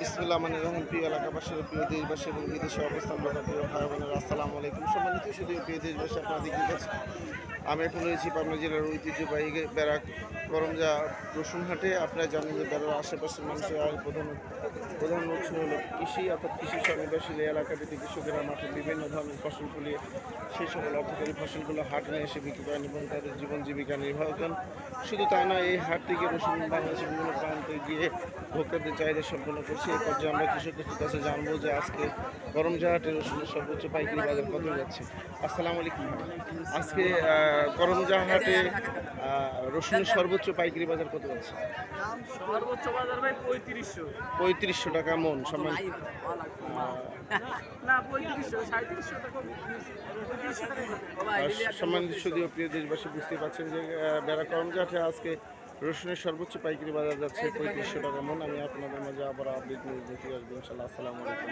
বিসমুল্লাহ মানে রহিম, প্রিয় এলাকাবাসী প্রিয় দেশবাসী এবং বিদেশে অবস্থানরত প্রিয় ভাই বোনেরা, আসসালামু আলাইকুম। সম্মানিত শুধু প্রিয় দেশবাসী আপনাদের দেখতে কাছে আমি এখন রয়েছি পাবনা জেলার ঐতিহ্যবাহী ব্যারাক করমজা রসুনহাটে আপনারা জানেন যে বেড়ার আশেপাশের মানুষের প্রধান প্রধান উৎস হলো কৃষি অর্থাৎ কৃষি স্বনির্ভরশীল এলাকাটিতে কৃষকেরা মাঠে বিভিন্ন ধরনের ফসল ফুলিয়ে সেই সকল অর্থকরী ফসলগুলো হাট নিয়ে এসে বিক্রি করেন এবং তাদের জীবন জীবিকা নির্বাহ করেন। শুধু তাই নয় এই হাট থেকে রসুন বাংলাদেশের বিভিন্ন প্রান্তে গিয়ে ভোক্তাদের চাহিদা সম্পন্ন করছে। এই পর্যায়ে আমরা কৃষকদের কাছে জানব যে আজকে করমজাহাটে রসুনের সর্বোচ্চ পাইকারি বাজার কত যাচ্ছে। আসসালামু আলাইকুম। আজকে আহ, করমজাহাটে আহ, রসুনের সর্বোচ্চ পাইকারি বাজার কত যাচ্ছে? সর্বোচ্চ বাজার ভাই পঁয়ত্রিশশো। পঁয়ত্রিশশো টাকা মন সম্মান সম্মানিত সুদীয় প্রিয় দেশবাসী বুঝতে পারছেন যে বেড়া করমজাহাটে আজকে রসুনের সর্বোচ্চ পাইকারি বাজার যাচ্ছে পঁয়ত্রিশশো টাকা মন। আমি আপনাদের মাঝে আবার আপডেট নিউজ দেখে আসব ইনশাল্লাহ আসসালামু আলাইকুম।